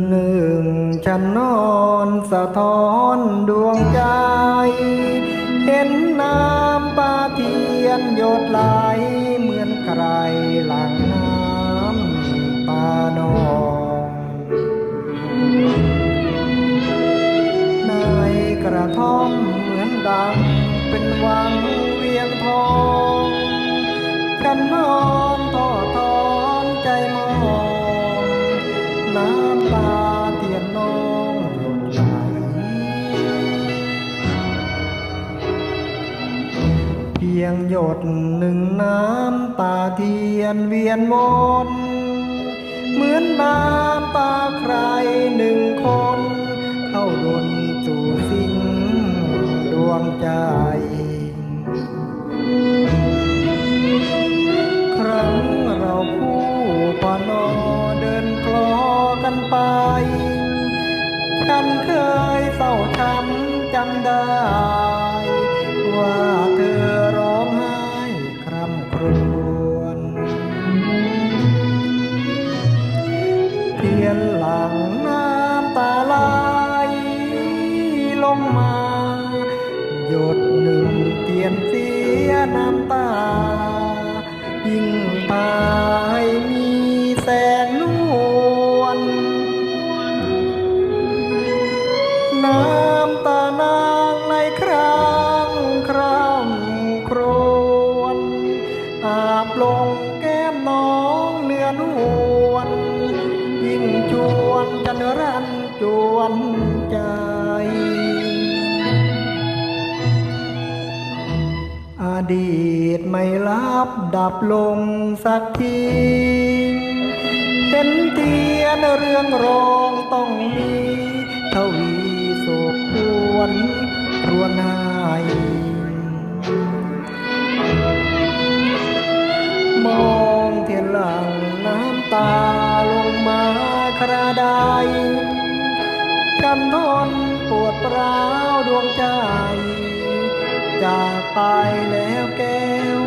นหนึ่งฉันนอนสะท้อนดวงใจ เห็นน้ำปาเทียนหยดไหลเหมือนใครหลังน้ำตานองในกระท่อมเหมือนดังเป็นวังเวียงทองฉันนอนทอทอ พียงหยดหนึ่งน้ำตาเทียนเวียนวนเหมือนน้ำตาใครหนึ่งคน เข้าดนสู่สิ้นดวงใจ ครั้งเราคู่ปานอเดินคลอกันไปฉันเคยเศร้าช้ำจำได้ นหลังน้ำตาไหลลงมา หยดหนึ่งเตียนเสียน้ำตา วนใจ อดีตไม่ลับดับลงสักทีเห็นเทียนเรื่องรองต้องมีทวีโศกควนรวนายมองเทียนหลัง นทนปวดร้าวดวงใจ จากไปแล้วแก้ว